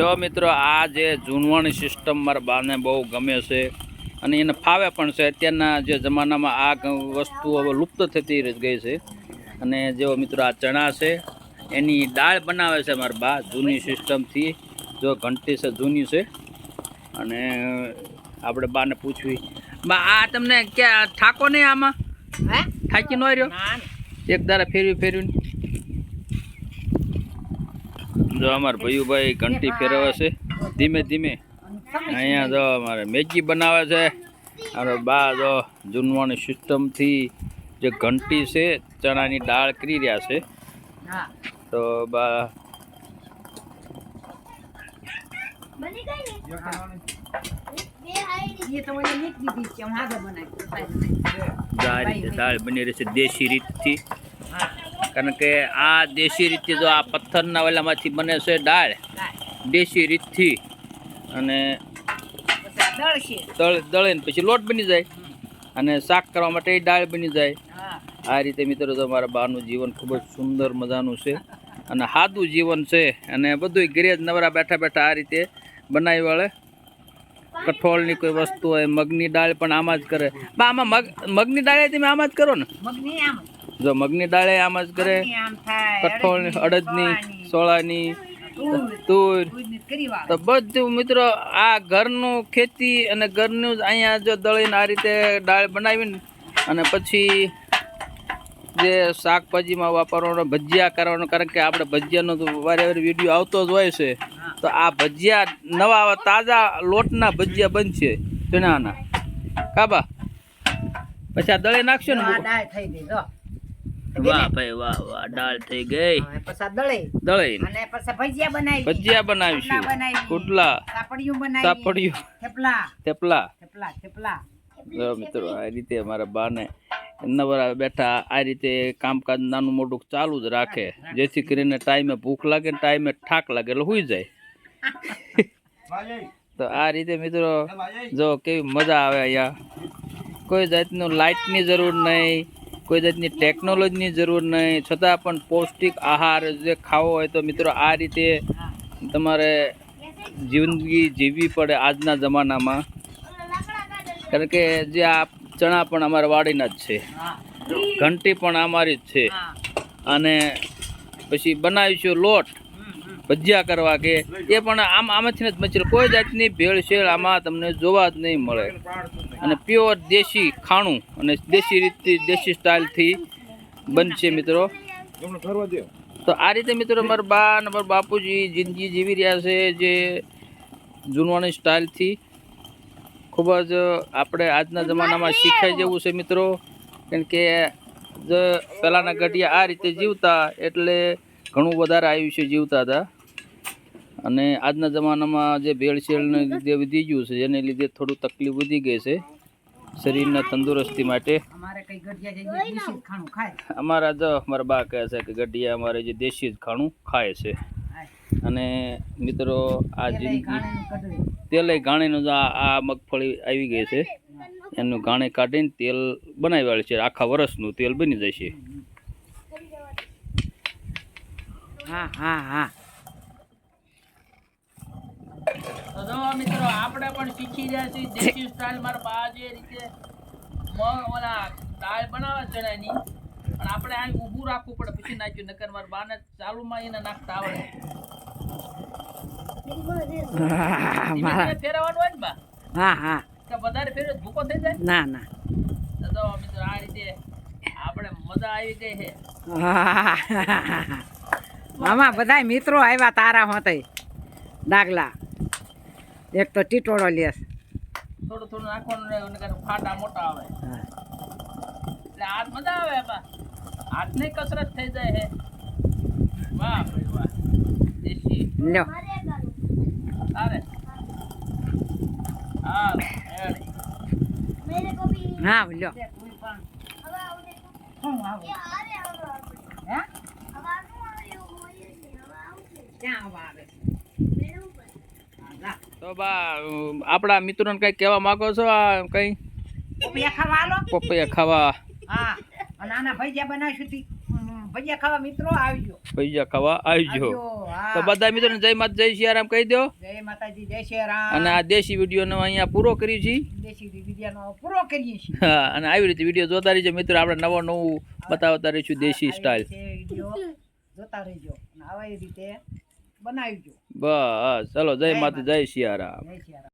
જો મિત્રો આ જે જૂનવાણી સિસ્ટમ મારા બાને બહુ ગમે છે અને એને ફાવે પણ છે. અત્યારના જે જમાનામાં આ વસ્તુ હવે લુપ્ત થતી રહી ગઈ છે. અને જો મિત્રો આ ચણા છે એની દાળ બનાવે છે મારા બા જૂની સિસ્ટમથી જો ઘંટી છે જૂની છે. અને આપણે બાને પૂછવી. બા આ તમને ક્યાં થાકો નહીં આમાં? હે? થાકી ન રહ્યો? એક દાડા ફેરવી ફેરવીને. જો અમાર ભયુભાઈ ઘંટી ફેરવે છે. ધીમે ધીમે અહીંયા જો અમારે મેગી બનાવે છે. અને બા જો જૂનવાની સિસ્ટમથી જે ઘંટી છે ચણાની દાળ કરી રહ્યા છે. તો બા દાળ બની રહી છે દેશી રીતથી. કારણ કે આ દેશી રીતથી જો આ પથ્થરના વેલામાંથી બને છે દાળ દેશી રીતથી અને પછી આ દળશે દળીને પછી લોટ બની જાય. અને શાક કરવા માટે દાળ બની જાય. આ રીતે મિત્રો તો મારા બાનું જીવન ખૂબ જ સુંદર મજાનું છે અને સાદું જીવન છે અને બધું ઘરે જ નવરા બેઠા બેઠા આ રીતે બનાવી વળે. કઠોળની કોઈ વસ્તુ હોય મગની દાળ પણ આમાં જ કરે. બા આમાં મગ મગની દાળ તમે આમાં જ કરો ને? મગની આમ જો મગની દાળ આમ જ કરે. કઠોળ અડદની સોળાની, તુર. તો બધું મિત્રો આ ઘરનું ખેતી અને ઘરનું જ અહીંયા જો દળીને આ રીતે દાળ બનાવીને અને પછી જે શાકભાજીમાં વાપરવાનો ભજીયા કરવાનો કારણ કે આપણે ભજીયાનો તો વારે વારે વીડિયો આવતો જ હોય છે. તો આ ભજીયા નવા તાજા લોટના ભજીયા બનશે. ચણાના કાબા પછી આ દળી નાખશો ને દાળ થઈ ગઈ વાહ ભાઈ વાહ વાહ દાળ થઈ ગઈ. પછી અને ભજીયા બનાવી. ભજીયા બનાવીશું. કુટલા. સાપડિયું બનાવી. સાપડિયું થેપલા. થેપલા. થેપલા થેપલા. મિત્રો આ રીતે અમારા બાને નવરા બેઠા આ રીતે કામકાજ નાનું મોટું ચાલુ જ રાખે. જેથી કરીને ટાઈમે ભૂખ લાગે ને ટાઈમે ઠાક લાગે એટલે હોઈ જાય. તો આ રીતે મિત્રો જો કેવી મજા આવે અહીંયા. કોઈ જાતનું લાઇટની જરૂર નહીં. કોઈ જાતની ટેકનોલોજીની જરૂર નહીં. છતાં પણ પૌષ્ટિક આહાર જે ખાવો હોય તો મિત્રો આ રીતે તમારે જિંદગી જીવવી પડે આજના જમાનામાં. કારણ કે જે આ ચણા પણ અમારા વાડીના જ છે. ઘંટી પણ અમારી જ છે. અને પછી બનાવીશું લોટ. ભજીયા કરવા કે એ પણ આમ આમાંથી જ મચેલ કોઈ જાતની ભેળસેળ આમાં તમને જોવા જ નહીં મળે. અને પ્યોર દેશી ખાણું અને દેશી રીતથી દેશી સ્ટાઇલથી બનશે મિત્રો. તો આ રીતે મિત્રો મારા બા અને મારા બાપુજી જિંદગી જીવી રહ્યા છે જે જૂનવાણી સ્ટાઇલથી. ખૂબ જ આપણે આજના જમાનામાં શીખાઈ જેવું છે મિત્રો. કેમ કે જે પહેલાંના ગઢિયા આ રીતે જીવતા એટલે ઘણું વધારે આયુષ્ય જીવતા હતા. અને આજના જમાનામાં જે ભેળસેળને લીધે વધી ગયું છે જેને લીધે થોડું તકલીફ વધી ગઈ છે શરીરના તંદુરસ્તી માટે. અમારે જ અમારા બા કહે છે કે ગઢિયા અમારે જે દેશી જ ખાણું ખાય છે. અને મિત્રો આ જિંદગી. તેલ ઘાણીનું જો આ મગફળી આવી ગઈ છે. એનું ઘાણે કાઢીને તેલ બનાવી છે. આખા વર્ષનું તેલ બની જશે. હા હા હા. તો મિત્રો આપણે પણ શીખી રહ્યા છીએ દેશી સ્ટાઇલ મારા બા જે રીતે ઓલા દાળ બનાવે ચણાની પણ આપણે આ ઊભું રાખવું પડે પછી નાખ્યું. નકર મારા બાને ચાલુમાં એને નાખતા આવડે. ફેરવવાનું હોય ને બા? હા હા. કે વધારે ફેરવે ભૂકો થઈ જાય? ના ના. તો મિત્રો આ રીતે આપણે મજા આવી ગઈ છે. મામા બધા મિત્રો આવ્યા તારા હોતે. ડાગલા એક તો ટીટોળો લેસ થોડું થોડું નાખવાનું રહે નકર ફાટા મોટા આવે. હા. એટલે હાથ મજા આવે એમાં હાથની કસરત થઈ જાય છે વાહ ભાઈ વાહ. દેશી. લ્યો. તારે હા રેડી. હા લ્યો. તો બા આપણા મિત્રોને કઈ કહેવા માંગો છો? આ કઈ? પપૈયા ખાવા પપૈયા ખાવા. હા નાના ભજીયા બનાવીશું તી. ભજીયા ખાવા મિત્રો આવજો. પૈસા ખાવા આવજો. આવજો તો બધા મિત્રોને જય માતા જય સિયારામ કહી દો. જય માતાજી જય શ્રી અને આ દેશી વિડીયોનો અહીંયા પૂરો છે દેશી વિદ્યાનો પૂરો કરીએ છીએ. હા અને આવી રીતે વીડિયો જોતા રહીજો મિત્રો આપણે નવો નવું બતાવતા રહીશું દેશી સ્ટાઇલ વીડિયો જોતા રહેજો. અને આવી રીતે બનાવજો. બસ ચલો જય માતા જય સિયારામ જય શ્રી રામ.